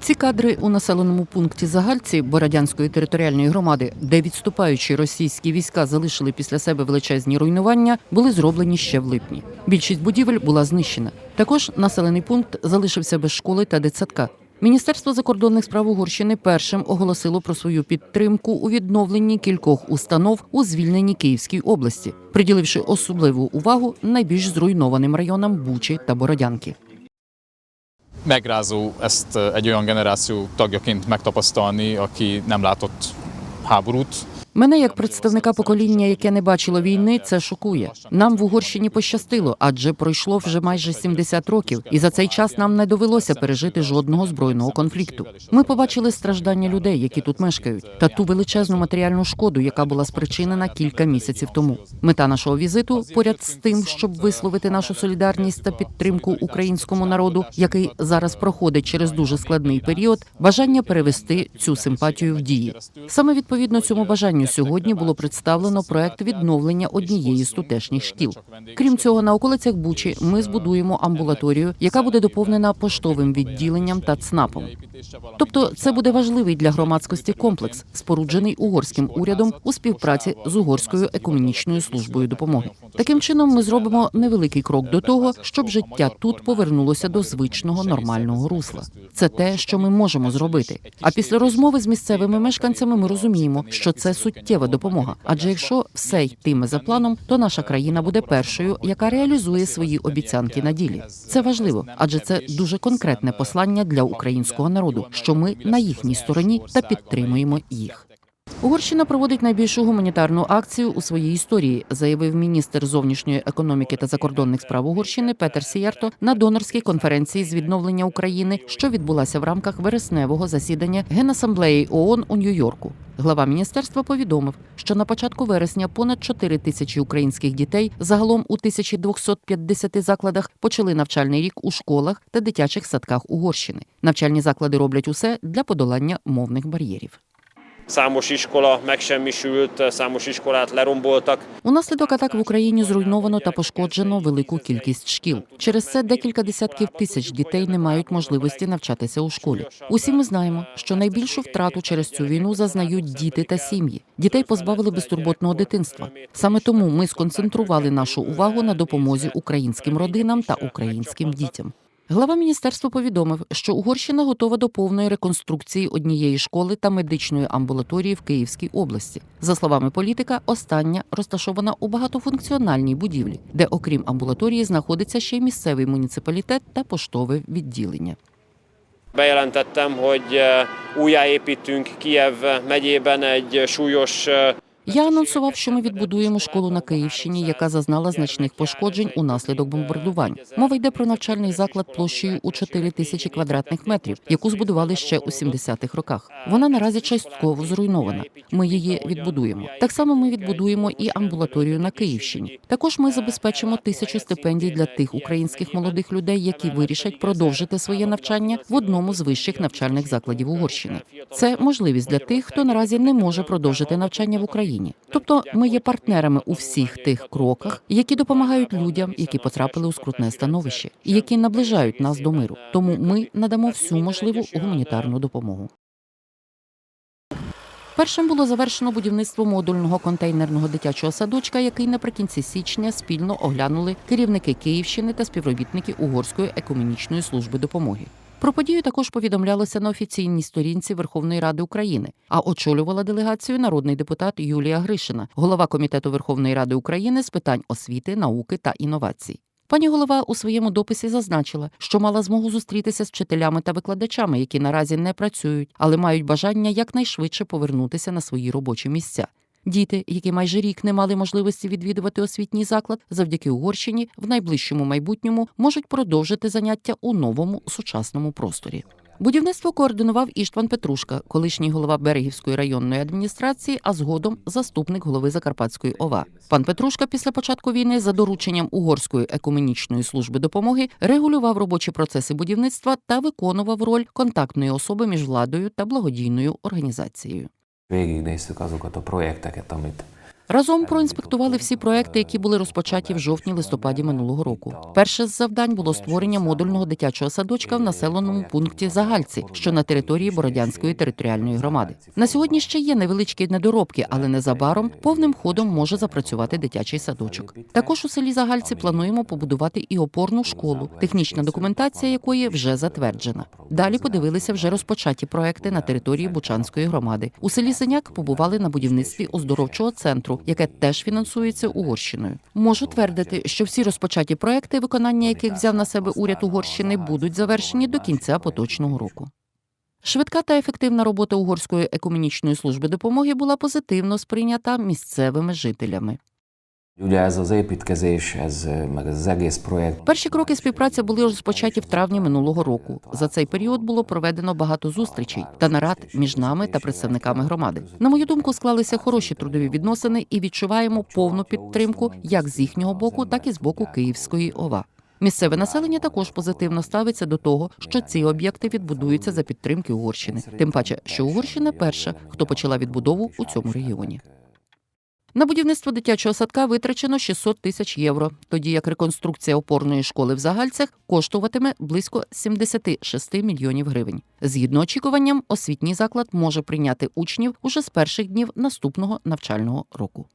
Ці кадри у населеному пункті Загальці Бородянської територіальної громади, де відступаючі російські війська залишили після себе величезні руйнування, були зроблені ще в липні. Більшість будівель була знищена. Також населений пункт залишився без школи та дитсадка. Міністерство закордонних справ Угорщини першим оголосило про свою підтримку у відновленні кількох установ у звільненій Київській області, приділивши особливу увагу найбільш зруйнованим районам Бучі та Бородянки. Megrázó ezt egy olyan generáció tagjaként megtapasztalni, aki nem látott háborút. Мене як представника покоління, яке не бачило війни, це шокує. Нам в Угорщині пощастило, адже пройшло вже майже 70 років, і за цей час нам не довелося пережити жодного збройного конфлікту. Ми побачили страждання людей, які тут мешкають, та ту величезну матеріальну шкоду, яка була спричинена кілька місяців тому. Мета нашого візиту поряд з тим, щоб висловити нашу солідарність та підтримку українському народу, який зараз проходить через дуже складний період, бажання перевести цю симпатію в дії. Саме відповідно цьому бажанню сьогодні було представлено проект відновлення однієї з тутешніх шкіл. Крім цього, на околицях Бучі ми збудуємо амбулаторію, яка буде доповнена поштовим відділенням та ЦНАПом. Тобто, це буде важливий для громадськості комплекс, споруджений угорським урядом у співпраці з угорською екомунічною службою допомоги. Таким чином, ми зробимо невеликий крок до того, щоб життя тут повернулося до звичного нормального русла. Це те, що ми можемо зробити. А після розмови з місцевими мешканцями ми розуміємо, що це суттєва допомога. Адже якщо все йтиме за планом, то наша країна буде першою, яка реалізує свої обіцянки на ділі. Це важливо, адже це дуже конкретне послання для українського народу, що ми на їхній стороні та підтримуємо їх. Угорщина проводить найбільшу гуманітарну акцію у своїй історії, заявив міністр зовнішньої економіки та закордонних справ Угорщини Петер Сіярто на донорській конференції з відновлення України, що відбулася в рамках вересневого засідання Генасамблеї ООН у Нью-Йорку. Глава міністерства повідомив, що на початку вересня понад 4 тисячі українських дітей загалом у 1250 закладах почали навчальний рік у школах та дитячих садках Угорщини. Навчальні заклади роблять усе для подолання мовних бар'єрів. Számos iskola megsemmisült, számos iskolát leromboltak. Унаслідок атак в Україні зруйновано та пошкоджено велику кількість шкіл. Через це декілька десятків тисяч дітей не мають можливості навчатися у школі. Усі ми знаємо, що найбільшу втрату через цю війну зазнають діти та сім'ї. Дітей позбавили безтурботного дитинства. Саме тому ми сконцентрували нашу увагу на допомозі українським родинам та українським дітям. Глава міністерства повідомив, що Угорщина готова до повної реконструкції однієї школи та медичної амбулаторії в Київській області. За словами політика, остання розташована у багатофункціональній будівлі, де, окрім амбулаторії, знаходиться ще й місцевий муніципалітет та поштове відділення. Bejelentettem, hogy eh, újjáépítünk Kijev megyében egy súlyos eh, Я анонсував, що ми відбудуємо школу на Київщині, яка зазнала значних пошкоджень унаслідок бомбардувань. Мова йде про навчальний заклад площею у 4 тисячі квадратних метрів, яку збудували ще у 70-х роках. Вона наразі частково зруйнована. Ми її відбудуємо. Так само ми відбудуємо і амбулаторію на Київщині. Також ми забезпечимо тисячу стипендій для тих українських молодих людей, які вирішать продовжити своє навчання в одному з вищих навчальних закладів Угорщини. Це можливість для тих, хто наразі не може продовжити навчання в Україні. Тобто, ми є партнерами у всіх тих кроках, які допомагають людям, які потрапили у скрутне становище, і які наближають нас до миру. Тому ми надамо всю можливу гуманітарну допомогу. Першим було завершено будівництво модульного контейнерного дитячого садочка, який наприкінці січня спільно оглянули керівники Київщини та співробітники Угорської екомунічної служби допомоги. Про подію також повідомлялося на офіційній сторінці Верховної Ради України. А очолювала делегацію народний депутат Юлія Гришина, голова комітету Верховної Ради України з питань освіти, науки та інновацій. Пані голова у своєму дописі зазначила, що мала змогу зустрітися з вчителями та викладачами, які наразі не працюють, але мають бажання якнайшвидше повернутися на свої робочі місця. Діти, які майже рік не мали можливості відвідувати освітній заклад, завдяки Угорщині в найближчому майбутньому можуть продовжити заняття у новому сучасному просторі. Будівництво координував Іштван Петрушка, колишній голова Берегівської районної адміністрації, а згодом заступник голови Закарпатської ОВА. Пан Петрушка після початку війни за дорученням Угорської екомунічної служби допомоги регулював робочі процеси будівництва та виконував роль контактної особи між владою та благодійною організацією. Végignéztük azokat a projekteket, amit Разом проінспектували всі проекти, які були розпочаті в жовтні-листопаді минулого року. Перше з завдань було створення модульного дитячого садочка в населеному пункті Загальці, що на території Бородянської територіальної громади. На сьогодні ще є невеличкі недоробки, але незабаром повним ходом може запрацювати дитячий садочок. Також у селі Загальці плануємо побудувати і опорну школу, технічна документація якої вже затверджена. Далі подивилися вже розпочаті проекти на території Бучанської громади. У селі Синяк побували на будівництві оздоровчого центру, яке теж фінансується Угорщиною. Можу твердити, що всі розпочаті проекти, виконання яких взяв на себе уряд Угорщини, будуть завершені до кінця поточного року. Швидка та ефективна робота угорської екуменічної служби допомоги була позитивно сприйнята місцевими жителями. Ugye ez az építkezés, ez, meg az egész projekt Перші кроки співпраці були розпочаті в травні минулого року. За цей період було проведено багато зустрічей та нарад між нами та представниками громади. На мою думку, склалися хороші трудові відносини і відчуваємо повну підтримку як з їхнього боку, так і з боку Київської ОВА. Місцеве населення також позитивно ставиться до того, що ці об'єкти відбудуються за підтримки Угорщини. Тим паче, що Угорщина перша, хто почала відбудову у цьому регіоні. На будівництво дитячого садка витрачено 600 тисяч євро, тоді як реконструкція опорної школи в Загальцях коштуватиме близько 76 мільйонів гривень. Згідно очікуванням, освітній заклад може прийняти учнів уже з перших днів наступного навчального року.